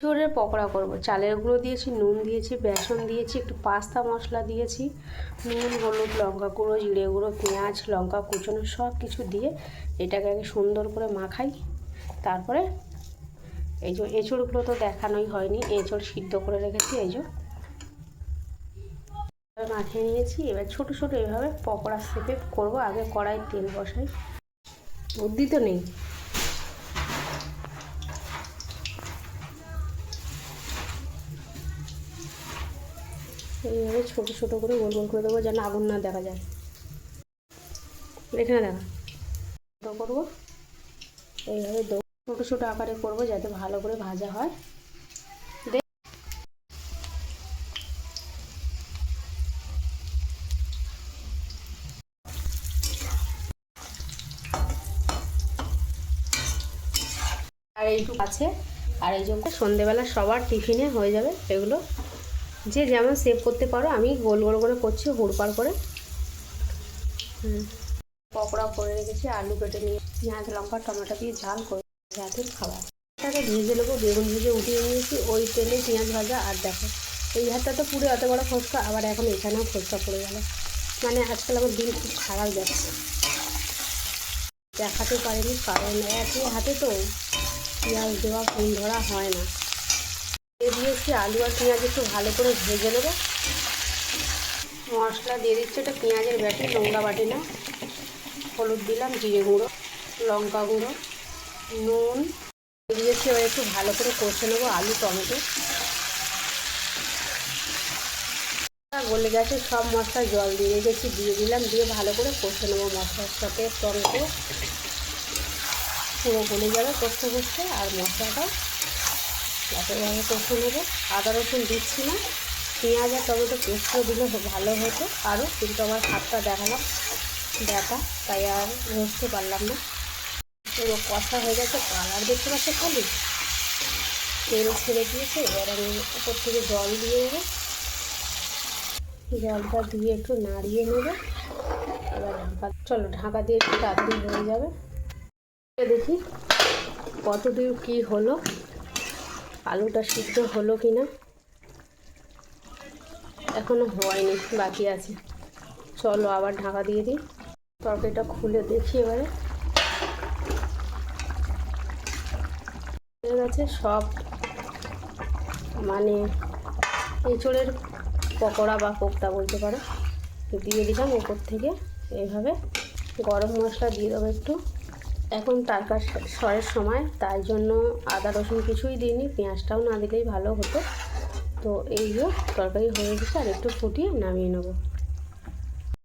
এঁচোড়ের পকোড়া করব। চালের গুঁড়ো দিয়েছি, নুন দিয়েছি, বেসন দিয়েছি, একটু পাস্তা মশলা দিয়েছি। নুন, হলুদ, লঙ্কা গুঁড়ো, জিরে গুঁড়ো, পেঁয়াজ, লঙ্কা কুচনো সব কিছু দিয়ে এটাকে আগে সুন্দর করে মাখাই। তারপরে এই যে এঁচোড়গুলো তো দেখানোই হয়নি, এঁচোড় সিদ্ধ করে রেখেছি, এই যে। মাখিয়ে নিয়েছি। এবার ছোট ছোট এভাবে পকোড়া সেপে করব। আগে কড়াই তেল বসাই। বুদ্ধি তো নেই। এইভাবে ছোটো ছোটো করে গোল গোল করে দেবো, যেন আগুন না দেখা যায়। এখানে দেখা। ছোটো করব। এইভাবে ছোটো ছোটো আকারে করব, যাতে ভালো করে ভাজা হয়। আর এইটুকু আছে। আর এই জন্য সন্ধেবেলা সবার টিফিনে হয়ে যাবে এগুলো। যে যেমন সেভ করতে পারো, আমি গোল গোল করে করছি হুড়পাড় করে। পকোড়া করে রেখেছি, আলু কেটে নিয়ে, পেঁয়াজ, লঙ্কা, টমেটো দিয়ে ঝাল করে রাতের খাবার। এটাকে ভেজে নেব, বেগুন ভেজে উঠিয়ে নিয়েছি, ওই তেলে পেঁয়াজ ভাজা আর দেখো, এই হাতটা তো পুরো এত বড় ফসকা, আবার এখন এখানেও ফসকা পড়ে গেল। মানে আজকাল আমার দিন খুব খারাপ যাচ্ছে। দেখাতে পারিনি, কারণ একই হাতে তো পেঁয়াজ দেওয়া ফোন ধরা হয় না। দিয়ে দিয়েছি আলু আর পেঁয়াজ একটু ভালো করে ভেজে নেব। মশলা দিয়ে দিচ্ছি এটা পেঁয়াজের ব্যাটি, লঙ্কা বাটি না। হলুদ দিলাম, জিরে গুঁড়ো, লঙ্কা গুঁড়ো, নুন। দিয়েছি, এবার একটু ভালো করে কষে নেব আলু, টমেটো। গলে গেছে, সব মশলা জল দিয়ে রেখেছি, দিয়ে দিলাম, দিয়ে ভালো করে কষে নেব মশলার সাথে টমেটো। পুরো গলে যাবে কষতে কষতে, আর মশলাটাও এতভাবে কষে নেব। আদা, রসুন দিচ্ছি না। পেঁয়াজ আর টমেটো পেস্ট করে দিলে ভালো হতো আরও, কিন্তু আমার হাতটা দেখালাম। দেখা, তাই আর বুঝতে পারলাম না। পুরো কষা হয়ে গেছে, কালার দেখতে পাচ্ছে খালি? তেল ছেড়ে দিয়েছে, এবার আমি উপর থেকে জল দিয়ে দেবো জলটা দিয়ে একটু নাড়িয়ে নেব। এবার ঢাকা চলো, ঢাকা দিয়ে একটু তাড়াতাড়ি হয়ে যাবে। দেখি কত দূর কী হলো। আলুটা সিদ্ধ হলো কি না এখনও হয়নি, বাকি আছে। চলো আবার ঢাকা দিয়ে দিই। তরকারিটা খুলে দেখি এবারে। গেছে সব মানে এঁচড়ের পকোড়া বা কোপ্তা বলতে পারো। দিয়ে দিলাম ওপর থেকে। এইভাবে গরম মশলা দিয়ে দেবো একটু। এখন টাকা সরের সময় তাই জন্য আদা, রসুন কিছুই দিইনি, পেঁয়াজটাও না দিলেই ভালো হতো। তো এই তরকারি হয়ে গেছে, আর একটু ফুটিয়ে নামিয়ে নেব।